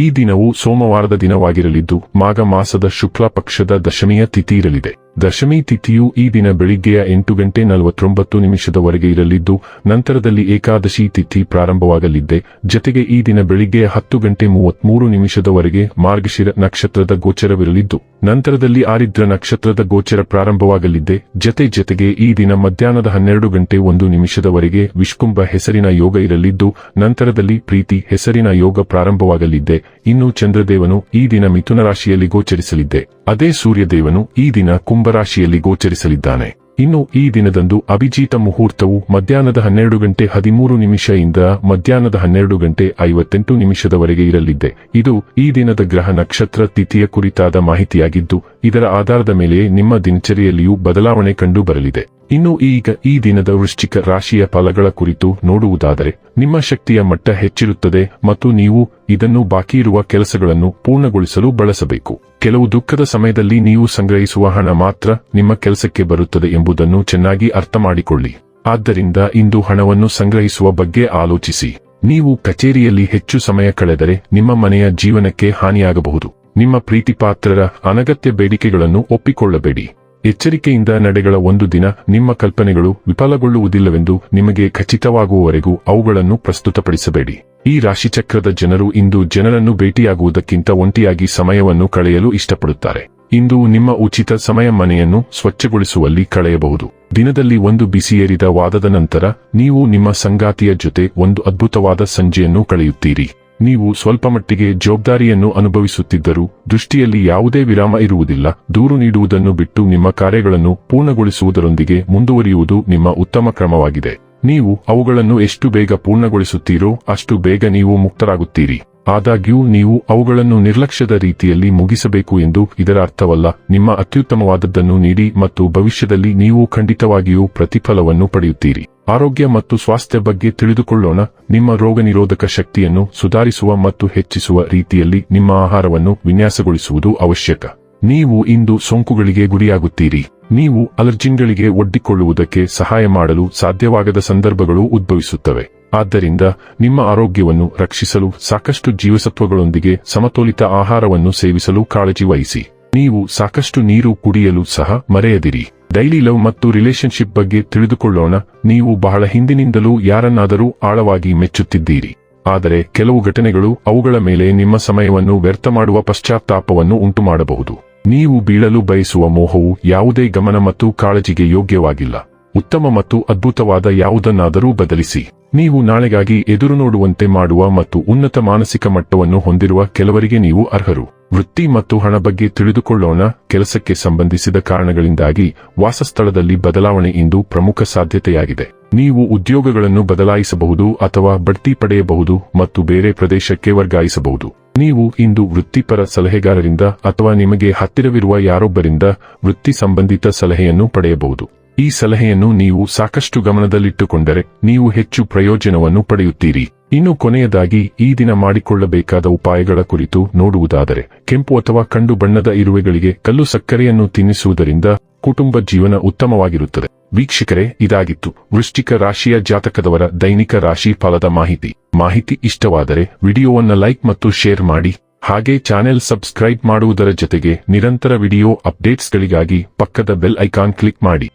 ಈ ದಿನವು ಸೋಮವಾರದ ದಿನವಾಗಿರಲಿದ್ದು ಮಾಘ ಮಾಸದ ಶುಕ್ಲ ಪಕ್ಷದ ದಶಮಿಯ ತಿಥಿ ಇರಲಿದೆ. ದಶಮಿ ತಿಥಿಯು ಈ ದಿನ ಬೆಳಿಗ್ಗೆಯ ಎಂಟು ಗಂಟೆ ನಲವತ್ತೊಂಬತ್ತು ನಿಮಿಷದವರೆಗೆ ಇರಲಿದ್ದು, ನಂತರದಲ್ಲಿ ಏಕಾದಶಿ ತಿಥಿ ಪ್ರಾರಂಭವಾಗಲಿದ್ದೆ. ಜತೆಗೆ ಈ ದಿನ ಬೆಳಿಗ್ಗೆಯ ಹತ್ತು ಗಂಟೆ ಮೂವತ್ಮೂರು ನಿಮಿಷದವರೆಗೆ ಮಾರ್ಗಶಿರ ನಕ್ಷತ್ರದ ಗೋಚರವಿರಲಿದ್ದು, ನಂತರದಲ್ಲಿ ಆರಿದ್ರ ನಕ್ಷತ್ರದ ಗೋಚರ ಪ್ರಾರಂಭವಾಗಲಿದ್ದೆ. ಜತೆ ಜತೆಗೆ ಈ ದಿನ ಮಧ್ಯಾಹ್ನದ ಹನ್ನೆರಡು ಗಂಟೆ ಒಂದು ನಿಮಿಷದವರೆಗೆ ವಿಷ್ಕುಂಭ ಹೆಸರಿನ ಯೋಗ ಇರಲಿದ್ದು, ನಂತರದಲ್ಲಿ ಪ್ರೀತಿ ಹೆಸರಿನ ಯೋಗ ಪ್ರಾರಂಭವಾಗಲಿದ್ದೆ. ಇನ್ನು ಚಂದ್ರದೇವನು ಈ ದಿನ ಮಿಥುನ ರಾಶಿಯಲ್ಲಿ ಗೋಚರಿಸಲಿದ್ದೆ. ಅದೇ ಸೂರ್ಯದೇವನು ಈ ದಿನ ಕುಂಭರಾಶಿಯಲ್ಲಿ ಗೋಚರಿಸಲಿದ್ದಾನೆ. ಇನ್ನು ಈ ದಿನದಂದು ಅಭಿಜಿತ ಮುಹೂರ್ತವು ಮಧ್ಯಾಹ್ನದ ಹನ್ನೆರಡು ಗಂಟೆ ಹದಿಮೂರು ನಿಮಿಷ ಇಂದ ಮಧ್ಯಾಹ್ನದ ಹನ್ನೆರಡು ಗಂಟೆ ಐವತ್ತೆಂಟು ನಿಮಿಷದವರೆಗೆ ಇರಲಿದೆ ಇದು ಈ ದಿನದ ಗ್ರಹ ನಕ್ಷತ್ರ ತಿಥಿಯ ಕುರಿತಾದ ಮಾಹಿತಿಯಾಗಿದ್ದು, ಇದರ ಆಧಾರದ ಮೇಲೆ ನಿಮ್ಮ ದಿನಚರಿಯಲ್ಲಿಯೂ ಬದಲಾವಣೆ ಕಂಡು ಬರಲಿದೆ ಇನ್ನು ಈಗ ಈ ದಿನದ ವೃಶ್ಚಿಕ ರಾಶಿಯ ಫಲಗಳ ಕುರಿತು ನೋಡುವುದಾದರೆ, ನಿಮ್ಮ ಶಕ್ತಿಯ ಮಟ್ಟ ಹೆಚ್ಚಿರುತ್ತದೆ ಮತ್ತು ನೀವು ಇದನ್ನು ಬಾಕಿ ಇರುವ ಕೆಲಸಗಳನ್ನು ಪೂರ್ಣಗೊಳಿಸಲು ಬಳಸಬೇಕು. ಕೆಲವು ದುಃಖದ ಸಮಯದಲ್ಲಿ ನೀವು ಸಂಗ್ರಹಿಸುವ ಹಣ ಮಾತ್ರ ನಿಮ್ಮ ಕೆಲಸಕ್ಕೆ ಬರುತ್ತದೆ ಎಂಬುದನ್ನು ಚೆನ್ನಾಗಿ ಅರ್ಥ ಮಾಡಿಕೊಳ್ಳಿ ಆದ್ದರಿಂದ ಇಂದು ಹಣವನ್ನು ಸಂಗ್ರಹಿಸುವ ಬಗ್ಗೆ ಆಲೋಚಿಸಿ. ನೀವು ಕಚೇರಿಯಲ್ಲಿ ಹೆಚ್ಚು ಸಮಯ ಕಳೆದರೆ ನಿಮ್ಮ ಮನೆಯ ಜೀವನಕ್ಕೆ ಹಾನಿಯಾಗಬಹುದು. ನಿಮ್ಮ ಪ್ರೀತಿಪಾತ್ರರ ಅನಗತ್ಯ ಬೇಡಿಕೆಗಳನ್ನು ಒಪ್ಪಿಕೊಳ್ಳಬೇಡಿ. ಎಚ್ಚರಿಕೆಯಿಂದ ನಡೆಗಳ ಒಂದು ದಿನ ನಿಮ್ಮ ಕಲ್ಪನೆಗಳು ವಿಫಲಗೊಳ್ಳುವುದಿಲ್ಲವೆಂದು ನಿಮಗೆ ಖಚಿತವಾಗುವವರೆಗೂ ಅವುಗಳನ್ನು ಪ್ರಸ್ತುತಪಡಿಸಬೇಡಿ. ಈ ರಾಶಿಚಕ್ರದ ಜನರು ಇಂದು ಜನರನ್ನು ಭೇಟಿಯಾಗುವುದಕ್ಕಿಂತ ಒಂಟಿಯಾಗಿ ಸಮಯವನ್ನು ಕಳೆಯಲು ಇಷ್ಟಪಡುತ್ತಾರೆ. ಇಂದು ನಿಮ್ಮ ಉಚಿತ ಸಮಯ ಮನೆಯನ್ನು ಸ್ವಚ್ಛಗೊಳಿಸುವಲ್ಲಿ ಕಳೆಯಬಹುದು. ದಿನದಲ್ಲಿ ಒಂದು ಬಿಸಿಯೇರಿದ ವಾದದ ನಂತರ ನೀವು ನಿಮ್ಮ ಸಂಗಾತಿಯ ಜೊತೆ ಒಂದು ಅದ್ಭುತವಾದ ಸಂಜೆಯನ್ನು ಕಳೆಯುತ್ತೀರಿ. ನೀವು ಸ್ವಲ್ಪ ಮಟ್ಟಿಗೆ ಜವಾಬ್ದಾರಿಯನ್ನು ಅನುಭವಿಸುತ್ತಿದ್ದರೂ ದೃಷ್ಟಿಯಲ್ಲಿ ಯಾವುದೇ ವಿರಾಮ ಇರುವುದಿಲ್ಲ. ದೂರು ನೀಡುವುದನ್ನು ಬಿಟ್ಟು ನಿಮ್ಮ ಕಾರ್ಯಗಳನ್ನು ಪೂರ್ಣಗೊಳಿಸುವುದರೊಂದಿಗೆ ಮುಂದುವರಿಯುವುದು ನಿಮ್ಮ ಉತ್ತಮ ಕ್ರಮವಾಗಿದೆ. ನೀವು ಅವುಗಳನ್ನು ಎಷ್ಟು ಬೇಗ ಪೂರ್ಣಗೊಳಿಸುತ್ತೀರೋ ಅಷ್ಟು ಬೇಗ ನೀವು ಮುಕ್ತರಾಗುತ್ತೀರಿ. ಆದಾಗ್ಯೂ ನೀವು ಅವುಗಳನ್ನು ನಿರ್ಲಕ್ಷ್ಯದ ರೀತಿಯಲ್ಲಿ ಮುಗಿಸಬೇಕು ಎಂದು ಇದರ ಅರ್ಥವಲ್ಲ. ನಿಮ್ಮ ಅತ್ಯುತ್ತಮವಾದದ್ದನ್ನು ನೀಡಿ ಮತ್ತು ಭವಿಷ್ಯದಲ್ಲಿ ನೀವು ಖಂಡಿತವಾಗಿಯೂ ಪ್ರತಿಫಲವನ್ನು ಪಡೆಯುತ್ತೀರಿ. ಆರೋಗ್ಯ ಮತ್ತು ಸ್ವಾಸ್ಥ್ಯ ಬಗ್ಗೆ ತಿಳಿದುಕೊಳ್ಳೋಣ. ನಿಮ್ಮ ರೋಗನಿರೋಧಕ ಶಕ್ತಿಯನ್ನು ಸುಧಾರಿಸುವ ಮತ್ತು ಹೆಚ್ಚಿಸುವ ರೀತಿಯಲ್ಲಿ ನಿಮ್ಮ ಆಹಾರವನ್ನು ವಿನ್ಯಾಸಗೊಳಿಸುವುದು ಅವಶ್ಯಕ. ನೀವು ಇಂದು ಸೋಂಕುಗಳಿಗೆ ಗುರಿಯಾಗುತ್ತೀರಿ. ನೀವು ಅಲರ್ಜಿನ್ಗಳಿಗೆ ಒಡ್ಡಿಕೊಳ್ಳುವುದಕ್ಕೆ ಸಹಾಯ ಮಾಡಲು ಸಾಧ್ಯವಾಗದ ಸಂದರ್ಭಗಳು ಉದ್ಭವಿಸುತ್ತವೆ. ಆದ್ದರಿಂದ ನಿಮ್ಮ ಆರೋಗ್ಯವನ್ನು ರಕ್ಷಿಸಲು ಸಾಕಷ್ಟು ಜೀವಸತ್ವಗಳೊಂದಿಗೆ ಸಮತೋಲಿತ ಆಹಾರವನ್ನು ಸೇವಿಸಲು ಕಾಳಜಿ ವಹಿಸಿ. ನೀವು ಸಾಕಷ್ಟು ನೀರು ಕುಡಿಯಲು ಸಹ ಮರೆಯದಿರಿ. ಡೈಲಿ ಲವ್ ಮತ್ತು ರಿಲೇಶನ್ಶಿಪ್ ಬಗ್ಗೆ ತಿಳಿದುಕೊಳ್ಳೋಣ. ನೀವು ಬಹಳ ಹಿಂದಿನಿಂದಲೂ ಯಾರನ್ನಾದರೂ ಆಳವಾಗಿ ಮೆಚ್ಚುತ್ತಿದ್ದೀರಿ. ಆದರೆ ಕೆಲವು ಘಟನೆಗಳು ಅವುಗಳ ಮೇಲೆ ನಿಮ್ಮ ಸಮಯವನ್ನು ವ್ಯರ್ಥ ಮಾಡುವ ಪಶ್ಚಾತ್ತಾಪವನ್ನು ಉಂಟುಮಾಡಬಹುದು. ನೀವು ಬೀಳಲು ಬಯಸುವ ಮೋಹವು ಯಾವುದೇ ಗಮನ ಮತ್ತು ಕಾಳಜಿಗೆ ಯೋಗ್ಯವಾಗಿಲ್ಲ. ಉತ್ತಮ ಮತ್ತು ಅದ್ಭುತವಾದ ಯಾವುದನ್ನಾದರೂ ಬದಲಿಸಿ. ನೀವು ನಾಳೆಗಾಗಿ ಎದುರು ನೋಡುವಂತೆ ಮಾಡುವ ಮತ್ತು ಉನ್ನತ ಮಾನಸಿಕ ಮಟ್ಟವನ್ನು ಹೊಂದಿರುವ ಕೆಲವರಿಗೆ ನೀವು ಅರ್ಹರು. ವೃತ್ತಿ ಮತ್ತು ಹಣ ಬಗ್ಗೆ ತಿಳಿದುಕೊಳ್ಳೋಣ. ಕೆಲಸಕ್ಕೆ ಸಂಬಂಧಿಸಿದ ಕಾರಣಗಳಿಂದಾಗಿ ವಾಸಸ್ಥಳದಲ್ಲಿ ಬದಲಾವಣೆ ಇಂದು ಪ್ರಮುಖ ಸಾಧ್ಯತೆಯಾಗಿದೆ. ನೀವು ಉದ್ಯೋಗಗಳನ್ನು ಬದಲಾಯಿಸಬಹುದು ಅಥವಾ ಬಡ್ತಿ ಪಡೆಯಬಹುದು ಮತ್ತು ಬೇರೆ ಪ್ರದೇಶಕ್ಕೆ ವರ್ಗಾಯಿಸಬಹುದು. ನೀವು ಇಂದು ವೃತ್ತಿಪರ ಸಲಹೆಗಾರರಿಂದ ಅಥವಾ ನಿಮಗೆ ಹತ್ತಿರವಿರುವ ಯಾರೊಬ್ಬರಿಂದ ವೃತ್ತಿ ಸಂಬಂಧಿತ ಸಲಹೆಯನ್ನು ಪಡೆಯಬಹುದು. ಈ ಸಲಹೆಯನ್ನು ನೀವು ಸಾಕಷ್ಟು ಗಮನದಲ್ಲಿಟ್ಟುಕೊಂಡರೆ ನೀವು ಹೆಚ್ಚು ಪ್ರಯೋಜನವನ್ನು ಪಡೆಯುತ್ತೀರಿ. ಇನ್ನು ಕೊನೆಯದಾಗಿ, ಈ ದಿನ ಮಾಡಿಕೊಳ್ಳಬೇಕಾದ ಉಪಾಯಗಳ ಕುರಿತು ನೋಡುವುದಾದರೆ, ಕೆಂಪು ಅಥವಾ ಕಂಡು ಬಣ್ಣದ ಇರುವೆಗಳಿಗೆ ಕಲ್ಲು ಸಕ್ಕರೆಯನ್ನು ತಿನ್ನಿಸುವುದರಿಂದ ಕುಟುಂಬ ಜೀವನ ಉತ್ತಮವಾಗಿರುತ್ತದೆ. ವೀಕ್ಷಕರೇ, ಇದಾಗಿತ್ತು ವೃಶ್ಚಿಕ ರಾಶಿಯ ಜಾತಕದವರ ದೈನಿಕ ರಾಶಿ ಫಲದ ಮಾಹಿತಿ. ಮಾಹಿತಿ ಇಷ್ಟವಾದರೆ ವಿಡಿಯೋವನ್ನು ಲೈಕ್ ಮತ್ತು ಶೇರ್ ಮಾಡಿ, ಹಾಗೆ ಚಾನೆಲ್ ಸಬ್ಸ್ಕ್ರೈಬ್ ಮಾಡುವುದರ ಜೊತೆಗೆ ನಿರಂತರ ವಿಡಿಯೋ ಅಪ್ಡೇಟ್ಸ್ಗಳಿಗಾಗಿ ಪಕ್ಕದ ಬೆಲ್ ಐಕಾನ್ ಕ್ಲಿಕ್ ಮಾಡಿ.